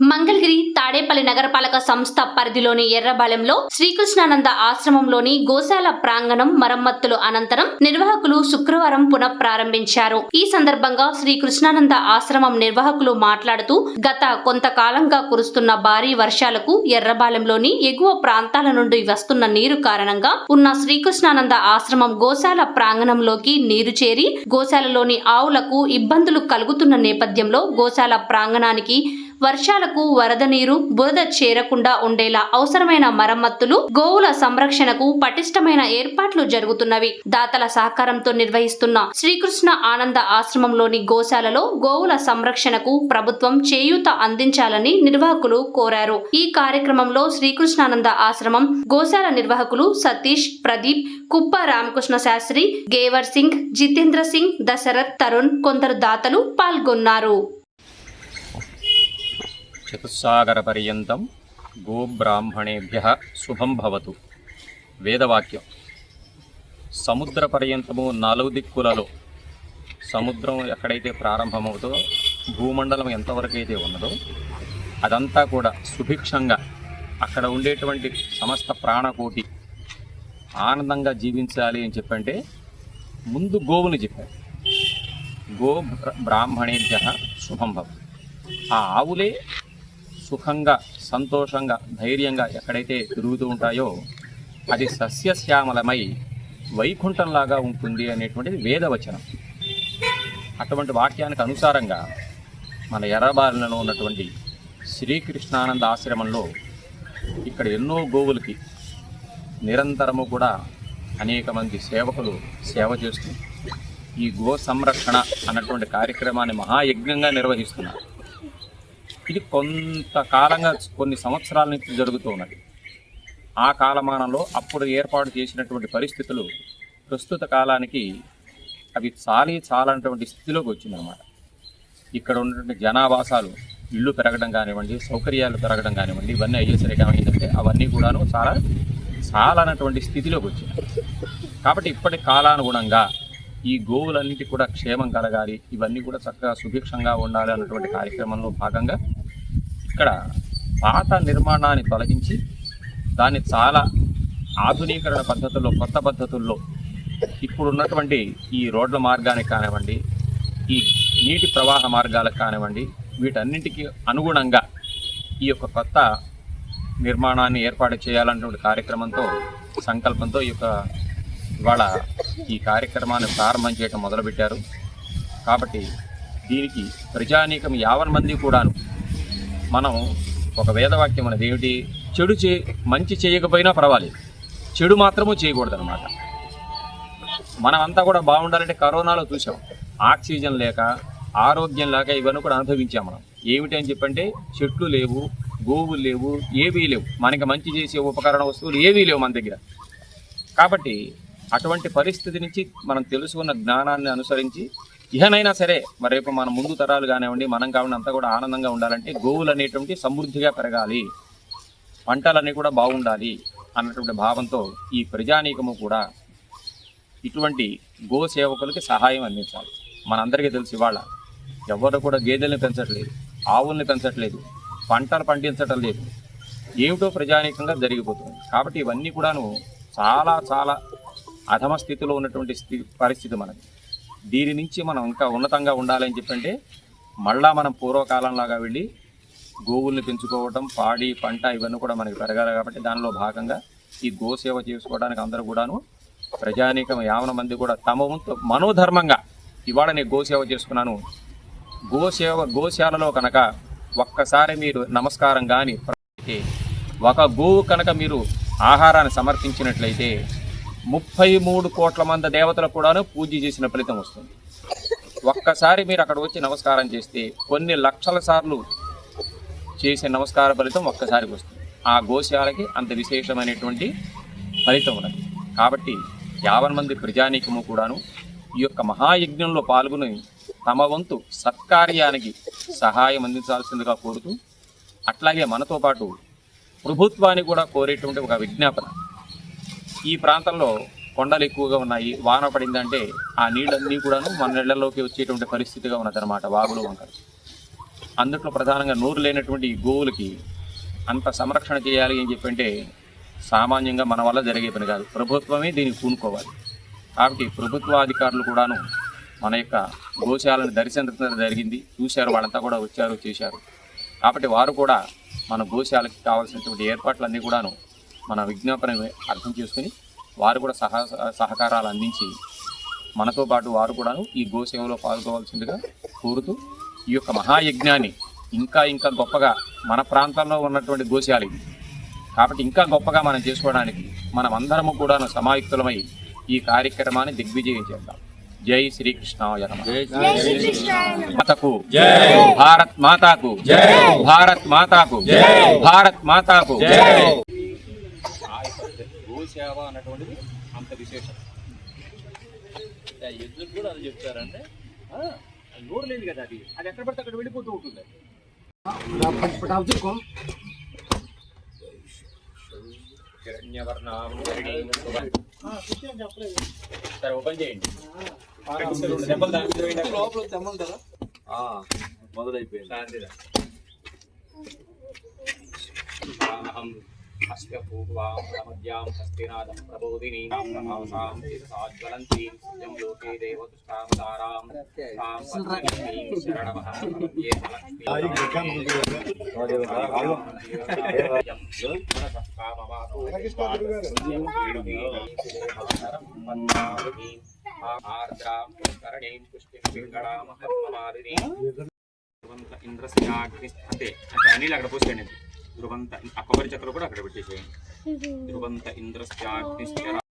మంగళగిరి తాడేపల్లి నగరపాలక సంస్థ పరిధిలోని ఎర్రబాలెంలో శ్రీకృష్ణానంద ఆశ్రమంలోని గోశాల ప్రాంగణం మరమ్మతులు అనంతరం నిర్వాహకులు శుక్రవారం పునఃప్రారంభించారు. ఈ సందర్భంగా శ్రీకృష్ణానంద ఆశ్రమం నిర్వాహకులు మాట్లాడుతూ గత కొంతకాలంగా కురుస్తున్న భారీ వర్షాలకు ఎర్రబాలెంలోని ఎగువ ప్రాంతాల నుండి వస్తున్న నీరు కారణంగా ఉన్న శ్రీకృష్ణానంద ఆశ్రమం గోశాల ప్రాంగణంలోకి నీరు చేరి గోశాలలోని ఆవులకు ఇబ్బందులు కలుగుతున్న నేపథ్యంలో గోశాల ప్రాంగణానికి వర్షాలకు వరద నీరు బురద చేరకుండా ఉండేలా అవసరమైన మరమ్మతులు గోవుల సంరక్షణకు పటిష్టమైన ఏర్పాట్లు జరుగుతున్నవి. దాతల సహకారంతో నిర్వహిస్తున్న శ్రీకృష్ణ ఆనంద ఆశ్రమంలోని గోశాలలో గోవుల సంరక్షణకు ప్రభుత్వం చేయూత అందించాలని నిర్వాహకులు కోరారు. ఈ కార్యక్రమంలో శ్రీకృష్ణానంద ఆశ్రమం గోశాల నిర్వాహకులు సతీష్ ప్రదీప్ కుప్ప రామకృష్ణ శాస్త్రి గేవర్ సింగ్ జితేంద్ర సింగ్ దశరథ్ తరుణ్ కొందరు దాతలు పాల్గొన్నారు. చతుస్సాగరపర్యంతం గోబ్రాహ్మణేభ్య శుభం భవతు. వేదవాక్యం. సముద్ర పర్యంతము నాలుగు దిక్కులలో సముద్రం ఎక్కడైతే ప్రారంభమవుతుందో భూమండలం ఎంతవరకు అయితే ఉన్నదో అదంతా కూడా సుభిక్షంగా అక్కడ ఉండేటువంటి సమస్త ప్రాణకోటి ఆనందంగా జీవించాలి అని చెప్పంటే ముందు గోవుని చెప్పారు. గో బ్రాహ్మణేభ్య శుభం భవతు. ఆ ఆవులే సుఖంగా సంతోషంగా ధైర్యంగా ఎక్కడైతే తిరుగుతూ ఉంటాయో అది సస్యశ్యామలమై వైకుంఠంలాగా ఉంటుంది అనేటువంటిది వేదవచనం. అటువంటి వాక్యానికి అనుసారంగా మన ఎర్రబారిలో ఉన్నటువంటి శ్రీకృష్ణానంద ఆశ్రమంలో ఇక్కడ ఎన్నో గోవులకి నిరంతరము కూడా అనేక మంది సేవకులు సేవ చేస్తూ ఈ గో సంరక్షణ అన్నటువంటి కార్యక్రమాన్ని మహాయజ్ఞంగా నిర్వహిస్తున్నారు. ఇది కొంతకాలంగా కొన్ని సంవత్సరాల నుంచి జరుగుతూ ఉన్నది. ఆ కాలమానంలో అప్పుడు ఏర్పాటు చేసినటువంటి పరిస్థితులు ప్రస్తుత కాలానికి అవి చాలి చాలనటువంటి స్థితిలోకి వచ్చిందన్నమాట. ఇక్కడ ఉన్నటువంటి జనావాసాలు ఇళ్ళు పెరగడం కానివ్వండి సౌకర్యాలు పెరగడం కానివ్వండి ఇవన్నీ అయ్యేసరికి ఏమైందంటే అవన్నీ కూడాను చాలా చాలనటువంటి స్థితిలోకి వచ్చినాయి. కాబట్టి ఇప్పటి కాలానుగుణంగా ఈ గోవులన్నిటి కూడా క్షేమం కలగాలి ఇవన్నీ కూడా చక్కగా సుభిక్షంగా ఉండాలి అన్నటువంటి కార్యక్రమంలో భాగంగా ఇక్కడ పాత నిర్మాణాన్ని తొలగించి దాన్ని చాలా ఆధునీకరణ పద్ధతుల్లో కొత్త పద్ధతుల్లో ఇప్పుడు ఉన్నటువంటి ఈ రోడ్ల మార్గానికి కానివ్వండి ఈ నీటి ప్రవాహ మార్గాలకు కానివ్వండి వీటన్నింటికి అనుగుణంగా ఈ యొక్క కొత్త నిర్మాణాన్ని ఏర్పాటు చేయాలన్నటువంటి కార్యక్రమంతో సంకల్పంతో ఈ యొక్క ఇవాళ ఈ కార్యక్రమాన్ని ప్రారంభం చేయడం మొదలుపెట్టారు. కాబట్టి దీనికి ప్రజానీకం యావన్ మంది కూడాను మనం ఒక వేదవాక్యం అనేది ఏమిటి? చెడు చే మంచి చేయకపోయినా పర్వాలేదు. చెడు మాత్రము చేయకూడదు అనమాట మనమంతా కూడా బాగుండాలంటే కరోనాలో చూసాం ఆక్సిజన్ లేక ఆరోగ్యం లేక ఇవన్నీ కూడా అనుభవించాం మనం. ఏమిటి అని చెప్పంటే చెట్లు లేవు గోవులు లేవు ఏవీ లేవు. మనకి మంచి చేసే ఉపకరణ వస్తువులు ఏవీ లేవు మన దగ్గర. కాబట్టి అటువంటి పరిస్థితి నుంచి మనం తెలుసుకున్న జ్ఞానాన్ని అనుసరించి ఇహనైనా సరే మరి రేపు మన ముందు తరాలు కానివ్వండి మనం కావండి అంతా కూడా ఆనందంగా ఉండాలంటే గోవులు అనేటువంటి సమృద్ధిగా పెరగాలి. పంటలన్నీ కూడా బాగుండాలి అన్నటువంటి భావంతో ఈ ప్రజానీకము కూడా ఇటువంటి గో సేవకులకి సహాయం అందించాలి. మనందరికీ తెలుసు ఇవాళ ఎవరు కూడా గేదెల్ని పెంచట్లేదు ఆవుల్ని పెంచట్లేదు పంటలు పండించటం లేదు. ఏమిటో ప్రజానీకంగా జరిగిపోతుంది. కాబట్టి ఇవన్నీ కూడాను చాలా చాలా అధమ స్థితిలో ఉన్నటువంటి స్థితి పరిస్థితి మనకి దీని నుంచి మనం ఇంకా ఉన్నతంగా ఉండాలని చెప్పంటే మళ్ళా మనం పూర్వకాలంలాగా వెళ్ళి గోవుల్ని పెంచుకోవటం పాడి పంట ఇవన్నీ కూడా మనకి పెరగాలి కాబట్టి దానిలో భాగంగా ఈ గోసేవ చేసుకోవడానికి అందరూ కూడాను ప్రజానీకం యావన మంది కూడా తమ వంతు మనోధర్మంగా ఇవాళ నేను గోసేవ చేసుకున్నాను. గోసేవ గోశాలలో కనుక ఒక్కసారి మీరు నమస్కారం కానీ ఒక గోవు కనుక మీరు ఆహారాన్ని సమర్పించినట్లయితే ముప్పై మూడు కోట్ల మంది దేవతలకు కూడాను పూజ చేసిన ఫలితం వస్తుంది. ఒక్కసారి మీరు అక్కడ వచ్చి నమస్కారం చేస్తే కొన్ని లక్షల సార్లు చేసే నమస్కార ఫలితం ఒక్కసారికి వస్తుంది. ఆ గోశాలకి అంత విశేషమైనటువంటి ఫలితం ఉన్నది. కాబట్టి యావన్ మంది ప్రజానీకము కూడాను ఈ యొక్క మహాయజ్ఞంలో పాల్గొని తమ వంతు సత్కార్యానికి సహాయం అందించాల్సిందిగా కోరుతూ అట్లాగే మనతో పాటు ప్రభుత్వాన్ని కూడా కోరేటువంటి ఒక విజ్ఞాపన. ఈ ప్రాంతంలో కొండలు ఎక్కువగా ఉన్నాయి. వాన పడిందంటే ఆ నీళ్ళన్నీ కూడాను మన నీళ్ళలోకి వచ్చేటువంటి పరిస్థితిగా ఉన్నదన్నమాట వాగులు వంకలు. అందుట్లో ప్రధానంగా నోరు లేనటువంటి గోవులకి అంత సంరక్షణ చేయాలి అని చెప్పంటే సామాన్యంగా మన వల్ల జరిగే పని కాదు. ప్రభుత్వమే దీన్ని పూనుకోవాలి. కాబట్టి ప్రభుత్వాధికారులు కూడాను మన యొక్క గోశాలను దర్శించడం జరిగింది. చూశారు వాళ్ళంతా కూడా వచ్చారు చేశారు. కాబట్టి వారు కూడా మన గోశాలకి కావాల్సినటువంటి ఏర్పాట్లన్నీ కూడాను మన విజ్ఞాపన అర్థం చేసుకుని వారు కూడా సహ సహకారాలు అందించి మనతో పాటు వారు కూడాను ఈ గోసేవలో పాల్గొవలసిందిగా కోరుతూ ఈ యొక్క మహాయజ్ఞాన్ని ఇంకా ఇంకా గొప్పగా మన ప్రాంతంలో ఉన్నటువంటి గోశాల కాబట్టి ఇంకా గొప్పగా మనం చేసుకోవడానికి మనం అందరము కూడాను సమాయుక్తులమై ఈ కార్యక్రమాన్ని దిగ్విజయం చేద్దాం. జై శ్రీకృష్ణాయ నమః. మాతకు భారత్ మాతాకు భారత్ మాతాకు భారత్ మాతాకు. గోసేవ అన్నటువంటిది అంత విశేషం. ఎద్దుకు కూడా అది చెప్తారంటే నోరు లేదు కదా అది. అది ఎక్కడ పడితే అక్కడ వెళ్ళిపోతూ ఉంటుంది. సరే ఓపెన్ చేయండి. మొదలైపోయింది. అహం. అస్య పూర్వాం ప్రమద్యాం హస్తినాదం ప్రబోధినీం ప్రభావసాం సాజ్వలంతీం సత్యం లోకే దేవతుష్టామదారాం తాం పద్మినీం శరణమః ఇంద్రస్యాగ్నిస్థతే అంటే అనిల్ అక్కడ పోసేయండి ధ్రువంత ఆ కొబ్బరి చెక్కలు కూడా అక్కడ పెట్టేసేయండి. ధ్రువంత ఇంద్రస్యాగ్నిస్థ